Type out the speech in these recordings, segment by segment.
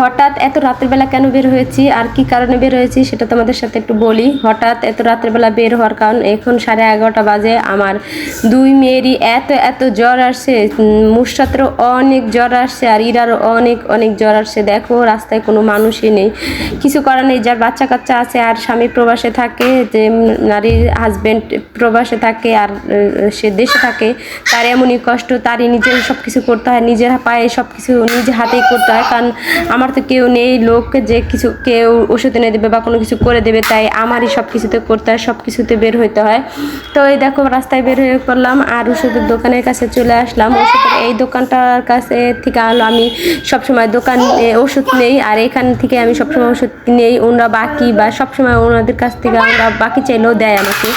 হঠাৎ এত রাত্রিবেলা কেন বের হয়েছি? আর কি কারণে বের হয়েছি সেটা তোমাদের সাথে একটু বলি। হঠাৎ এত রাত্রিবেলা বের হওয়ার কারণ এখন সাড়ে এগারোটা বাজে। আমার দুই মেয়েরই এত এত জ্বর আসছে। মুসাত্রও অনেক জ্বর আসছে আর ইরারও অনেক অনেক জ্বর আসছে। দেখো, রাস্তায় কোনো মানুষই নেই। কিছু করার নেই। যার বাচ্চা কাচ্চা আছে আর স্বামী প্রবাসে থাকে, যে নারীর হাজব্যান্ড প্রবাসে থাকে আর সে দেশে থাকে, তার এমনই কষ্ট। তারই নিজের সব কিছু করতে হয়। নিজের পায়ে সব কিছু নিজে হাতেই করতে হয়। কারণ আমার তো কেউ নেই লোক যে কিছু কেউ ওষুধ এনে দেবে বা কোনো কিছু করে দেবে, তাই আমারই সব কিছুতে করতে হয় সব কিছুতে বের হইতে হয়। তো এই দেখো, রাস্তায় বের হয়ে পড়লাম আর ওষুধের দোকানের কাছে চলে আসলাম। ওষুধের এই দোকানটার কাছে থেকে আলো, আমি সবসময় দোকান ওষুধ নেই আর এখান থেকে আমি সবসময় ওষুধ নেই, ওনারা বাকি বা সবসময় ওনাদের কাছ থেকে আমরা বাকি চাইলেও দেয় আমাকে।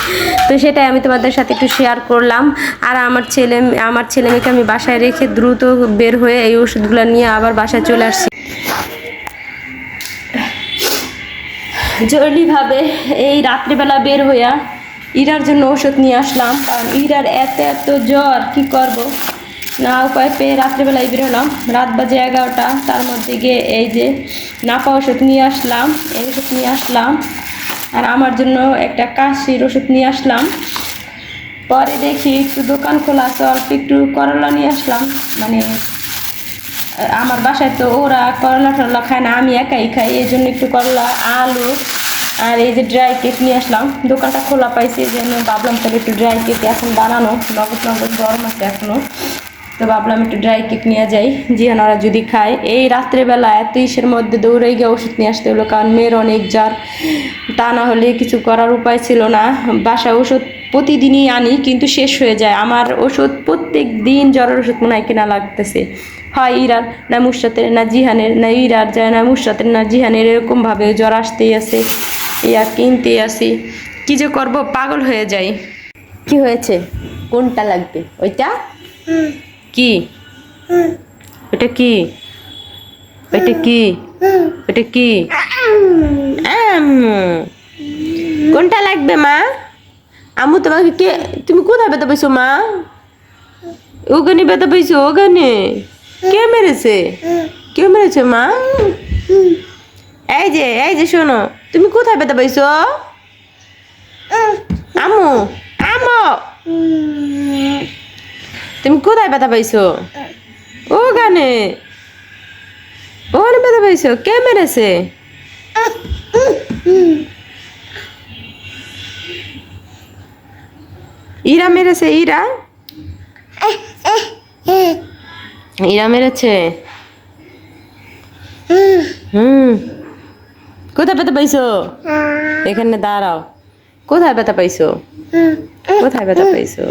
তো সেটাই আমি তোমাদের সাথে একটু শেয়ার করলাম। আর আমার ছেলে আমার ছেলে মেয়েকে আমি বাসায় রেখে দ্রুত বের হয়ে এই ওষুধগুলো নিয়ে আবার বাসায় চলে আসছি। জরুরিভাবে এই রাত্রিবেলা বের হইয়া ইরার জন্য ওষুধ নিয়ে আসলাম। কারণ ইরার এত এত জ্বর, কি করব? না উপায় পেয়ে রাত্রিবেলায় বের হলাম। রাত বাজে এগারোটা, তার মধ্যে গিয়ে এই যে নাপা ওষুধ নিয়ে আসলাম। এই ওষুধ নিয়ে আসলাম। আর আমার জন্য একটা কাশির ওষুধ নিয়ে আসলাম। পরে দেখি একটু দোকান খোলা আছে, অল্প একটু করলা নিয়ে আসলাম। মানে আমার বাসায় তো ওরা করলা টরলা খায় না, আমি একাই খাই, এই জন্য একটু করলা, আলু আর এই যে ড্রাই কেক নিয়ে আসলাম। দোকানটা খোলা পাইছি, এই জন্য ভাবলাম তাহলে একটু ড্রাই কেক এখন বানানো। নগদ নগদ গরম আছে এখনও। তো ভাবলাম একটু ড্রাই কেক নিয়ে যাই। জিয়ান ওরা যদি খায়, এই রাত্রেবেলা এত ইসের মধ্যে দৌড়ে গিয়ে ওষুধ নিয়ে আসতে হলো, কারণ মেয়ের অনেক জ্বর। তা না হলে কিছু করার উপায় ছিল না। বাসায় ওষুধ প্রতিদিনই আনি, কিন্তু শেষ হয়ে যায়। আমার ওষুধ প্রত্যেক দিন জ্বরের ওষুধ মনে হয় কেনা লাগতেছে। হয় ইরার না মুশরাতের না জিহানের, না ইরার যায়, না মুশরাতের না জিহানের এরকমভাবে জ্বর আসতেই আছে। ইয়া কিনতেই আসি কী যে করব, পাগল হয়ে যাই। কি হয়েছে? কোনটা লাগবে? ওইটা? কি? ওটা কি? ওইটা কি? ওটা কি। কোনটা লাগবে, মা? আমু তোমাকে কে তুমি কোথায় ব্যথা পাইছো মা? ওখানে ব্যথা পাইছো ওখানে। কে মেরেছে? কে মেরেছে, মা? এই যে এই যে শোনো, তুমি কোথায় ব্যথা পাইছো আমু আমু। তুমি কোথায় ব্যথা পাইছো ওখানে। ওখানে ব্যথা পাইছো কে মেরেছে? ইরা মেরেছে, ইরা? ইরা মেরেছে? হুম। কোথায় ব্যথা পাইছো? এখানে দাঁড়াও। কোথায় ব্যথা পাইছো? কোথায় ব্যথা পাইছো?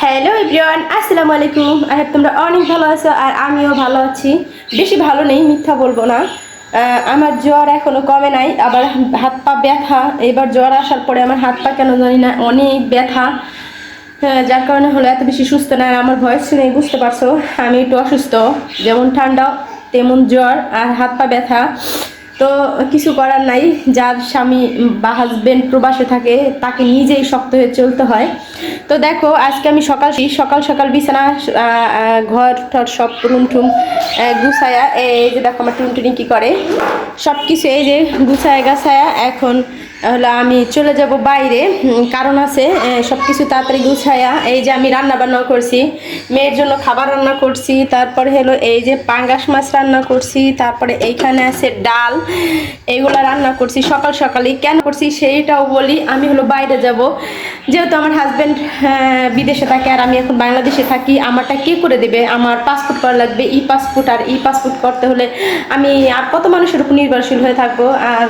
হ্যালো এভরিওয়ান আসসালামু আলাইকুম। আই হোপ তোমরা অনেক ভালো আছো আর আমিও ভালো আছি। বেশি ভালো নেই মিথ্যা বলব না। আহ, আমার জ্বর এখনও কমে নাই আবার হাত পা ব্যথা। এবার জ্বর আসার পরে আমার হাত পা কেন জানি না অনেক ব্যথা। হ্যাঁ, যার কারণে হলো এত বেশি সুস্থ না আর আমার ভয়েস শুনেই বুঝতে পারছ আমি একটু অসুস্থ। যেমন ঠান্ডা তেমন জ্বর আর হাত পা ব্যথা। তো কিছু করার নাই। যার স্বামী বা হাজবেন্ড প্রবাসে থাকে, তাকে নিজেই শক্ত হয়ে চলতে হয়। তো দেখো, আজকে আমি সকাল সকাল সকাল বিছানা ঘর টর সব রুম গুছায়া এই যে দেখো আমার টুনটুনি কী করে? সব কিছু এই যে গুছায়া গাছায়া, এখন হলো আমি চলে যাব বাইরে। কারণ আছে সব কিছু তাড়াতাড়ি গুছায়া, এই যে আমি রান্না বান্না করছি, মেয়ের জন্য খাবার রান্না করছি, তারপরে হলো এই যে পাঙ্গাস মাছ রান্না করছি, তারপরে এইখানে আছে ডাল এগুলো রান্না করছি, সকাল সকালে। কেন করছি সেইটাও বলি, আমি হলো বাইরে যাব। যেহেতু আমার হাজব্যান্ড বিদেশে থাকে আর আমি এখন বাংলাদেশে থাকি, আমারটা কে করে দেবে? আমার পাসপোর্ট করা লাগবে ই পাসপোর্ট আর ই পাসপোর্ট করতে হলে আমি আর কত মানুষের উপর নির্ভরশীল হয়ে থাকব? আর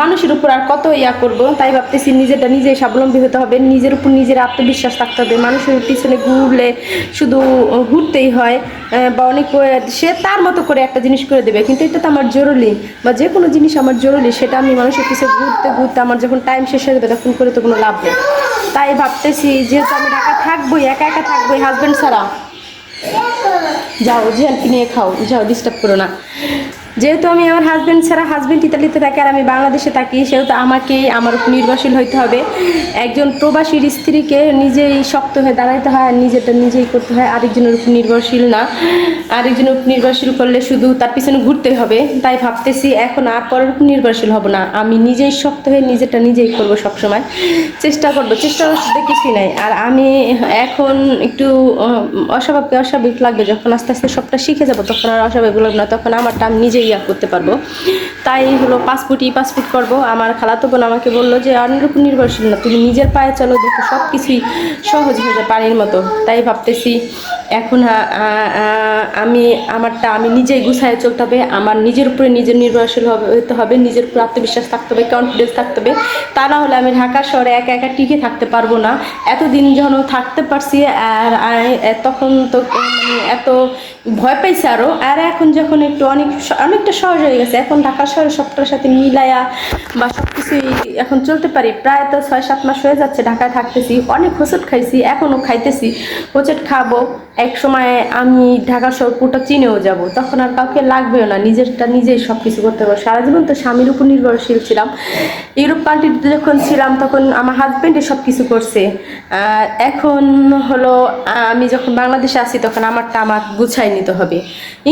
মানুষের উপর আর কত ইয়া করব? তাই ভাবতেছি নিজেরটা নিজে স্বাবলম্বী হতে হবে, নিজের উপর নিজের আত্মবিশ্বাস থাকতে হবে। মানুষের পিছনে ঘুরলে শুধু ঘুরতেই হয় বা অনেক সে তার মতো করে একটা জিনিস করে দেবে। কিন্তু এটা তো আমার জরুরি, বা যে কোনো জিনিস আমার জরুরি, সেটা আমি মানুষের পিছনে ঘুরতে ঘুরতে আমার যখন টাইম শেষ হয়ে যাবে, তখন করে তো কোনো লাভ নেই। তাই ভাবতেছি যেহেতু আমি ঢাকা থাকবোই, একা একা থাকবোই হাজব্যান্ড ছাড়া, যাও জিয়ানকে নিয়ে খাও, যাও ডিস্টার্ব করো না। যেহেতু আমি আমার হাজব্যান্ড ছাড়া হাজব্যান্ড ইতালিতে থাকে আর আমি বাংলাদেশে থাকি, সেহেতু আমাকেই আমার উপর নির্ভরশীল হইতে হবে। একজন প্রবাসীর স্ত্রীকে নিজেই শক্ত হয়ে দাঁড়াইতে হয় আর নিজেরটা নিজেই করতে হয়, আরেকজনের উপর নির্ভরশীল না। আরেকজনের উপর নির্ভরশীল করলে শুধু তার পিছনে ঘুরতে হবে, তাই ভাবতেছি এখন আর পরের উপর নির্ভরশীল হব না। আমি নিজেই শক্ত হয়ে নিজেরটা নিজেই করব সবসময়। চেষ্টা করব, চেষ্টা করতে কিছুই নাই। আর আমি এখন একটু অস্বাভাবিক অস্বাভাবিক লাগবে যখন আস্তে আস্তে সবটা শিখে যাব, তখন আর অস্বাভাবিক লাগবে না। তখন আমারটা আমি নিজেই ইয়া করতে পারব। তাই হলো পাসপোর্ট ই পাসপোর্ট করব। আমার খালাতো বোন আমাকে বলল যে অন্যের উপর নির্ভরশীল না, তুমি নিজের পায়ে চলো, দেখো সব কিছুই সহজ হয়ে যায় পানির মতো। তাই ভাবতেছি এখন আমি, আমারটা আমি নিজেই গুছায় চলতে হবে, আমার নিজের উপরে নিজের নির্ভরশীল হতে হবে, নিজের উপর আত্মবিশ্বাস থাকতে হবে কনফিডেন্স থাকতে হবে, তা না হলে আমি ঢাকা শহরে একা একা টিকে থাকতে পারব না। এতদিন যখন থাকতে পারছি, আর তখন তো মানে এত ভয় পাইছে আরও আর এখন যখন একটু অনেক, অনেকটা সহজ হয়ে গেছে, এখন ঢাকা শহরে সবটার সাথে মিলায়া বা সব কিছুই এখন চলতে পারি, প্রায় তো ছয় সাত মাস হয়ে যাচ্ছে ঢাকায় থাকতেছি, অনেক হোঁচট খাইছি এখনও খাইতেছি হোঁচট খাব এক সময় আমি ঢাকা শহর পুরোটা চিনেও যাব, তখন আর কাউকে লাগবেও না, নিজেরটা নিজেই সব কিছু করতে পারব সারা জীবন তো স্বামীর উপর নির্ভরশীল ছিলাম। ইউরোপ কান্ট্রিতে যখন ছিলাম, তখন আমার হাজব্যান্ডে সব কিছু করছে। এখন হলো, আমি যখন বাংলাদেশে আসি তখন আমারটা আমার গুছায় নিতে হবে।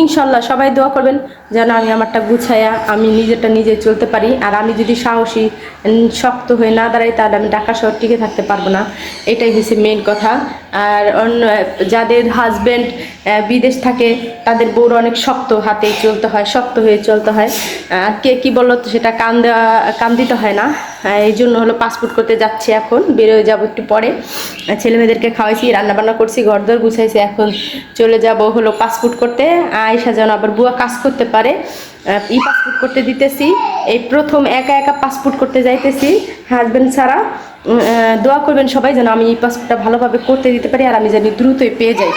ইনশাল্লাহ সবাই দোয়া করবেন। যেন আমি আমারটা গুছাইয়া আমি নিজেরটা নিজে চলতে পারি। আর আমি যদি সাহসী শক্ত হয়ে না দাঁড়াই, তাহলে আমি ঢাকা শহর টিকে থাকতে পারব না। এটাই হচ্ছে মেন কথা। আর অন্য, যাদের হাজব্যান্ড বিদেশ থাকে, তাদের বউর অনেক শক্ত হাতে চলতে হয়, শক্ত হয়ে চলতে হয়। আর কে কী বলল, সেটা কান দেওয়া, কান দিতে হয় না। এই জন্য হলো পাসপোর্ট করতে যাচ্ছি এখন। বেরোয় যাব একটু পরে। ছেলে মেয়েদেরকে খাওয়াইছি রান্না বান্না করছি, ঘর দর গুছাইছি, এখন চলে যাব হলো পাসপোর্ট করতে। আয়সা যেন আবার বুয়া কাজ করতে পারে। ই পাসপোর্ট করতে দিতেছি। এই প্রথম একা একা পাসপোর্ট করতে যাইতেছি হাজব্যান্ড ছাড়া। দোয়া করবেন সবাই যেন আমি এই পাসপোর্টটা ভালোভাবে করতে দিতে পারি আর আমি জানি দ্রুতই পেয়ে যাই।